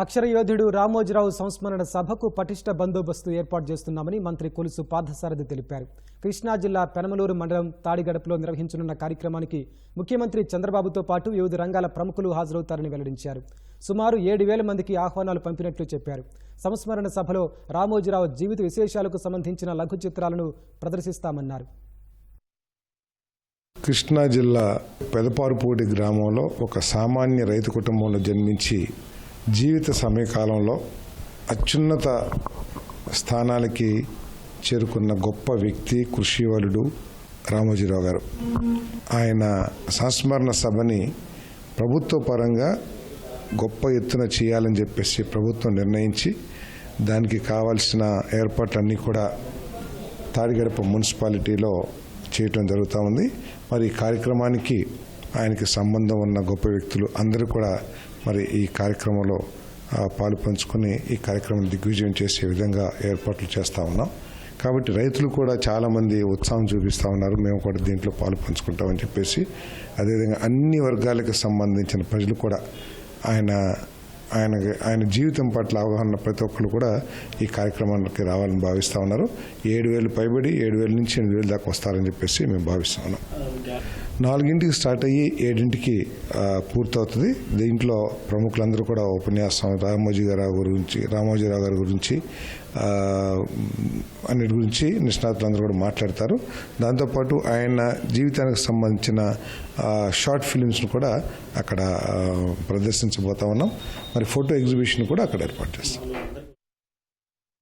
అక్షర యోధుడు రామోజీరావు సంస్మరణ సభకు పటిష్ట బందోబస్తు ఏర్పాటు చేస్తున్నామని మంత్రి కొలుసు పార్థసారథి తెలిపారు. కృష్ణా జిల్లా పెనమలూరు మండలం తాడిగడపలో నిర్వహించనున్న కార్యక్రమానికి ముఖ్యమంత్రి చంద్రబాబుతో పాటు వివిధ రంగాల ప్రముఖులు హాజరవుతారని వెల్లడించారు. సుమారు ఏడు వేల మందికి ఆహ్వానాలు పంపినట్లు చెప్పారు. సంస్మరణ సభలో రామోజీరావు జీవిత విశేషాలకు సంబంధించిన లఘు చిత్రాలను ప్రదర్శిస్తామన్నారు. కృష్ణా జిల్లా పెదపారుపూడి గ్రామంలో ఒక సామాన్య రైతు కుటుంబంలో జన్మించి జీవిత సమయకాలంలో అత్యున్నత స్థానాలకి చేరుకున్న గొప్ప వ్యక్తి కృషివలుడు రామోజీరావు గారు. ఆయన సంస్మరణ సభని ప్రభుత్వ పరంగా గొప్ప ఎత్తున చేయాలని చెప్పేసి ప్రభుత్వం నిర్ణయించి దానికి కావాల్సిన ఏర్పాట్లన్నీ కూడా తాడిగడప మున్సిపాలిటీలో చేయటం జరుగుతూ ఉంది. మరి ఈ కార్యక్రమానికి ఆయనకి సంబంధం ఉన్న గొప్ప వ్యక్తులు అందరూ కూడా మరి ఈ కార్యక్రమంలో పాలు పంచుకొని ఈ కార్యక్రమం దిగ్విజయం చేసే విధంగా ఏర్పాట్లు చేస్తూ ఉన్నాం. కాబట్టి రైతులు కూడా చాలామంది ఉత్సాహం చూపిస్తూ ఉన్నారు. మేము కూడా దీంట్లో పాలు పంచుకుంటామని చెప్పేసి అదేవిధంగా అన్ని వర్గాలకు సంబంధించిన ప్రజలు కూడా ఆయన ఆయన ఆయన జీవితం పట్ల అవగాహన ప్రతి ఒక్కరు కూడా ఈ కార్యక్రమానికి రావాలని భావిస్తూ ఉన్నారు. ఏడు వేలు పైబడి ఏడు వేల నుంచి ఎనిమిది వేలు దాకా వస్తారని చెప్పేసి మేము భావిస్తూ ఉన్నాం. నాలుగింటికి స్టార్ట్ అయ్యి ఏడింటికి పూర్తవుతుంది. దీంట్లో ప్రముఖులందరూ కూడా ఉపన్యాసం రామోజీ గారు గురించి రామోజీరావు గారి గురించి అన్నిటి గురించి నిష్ణాతులందరూ కూడా మాట్లాడతారు. దాంతోపాటు ఆయన జీవితానికి సంబంధించిన షార్ట్ ఫిలిమ్స్ను కూడా అక్కడ ప్రదర్శించబోతా ఉన్నాం. మరి ఫోటో ఎగ్జిబిషన్ కూడా అక్కడ ఏర్పాటు చేస్తాం.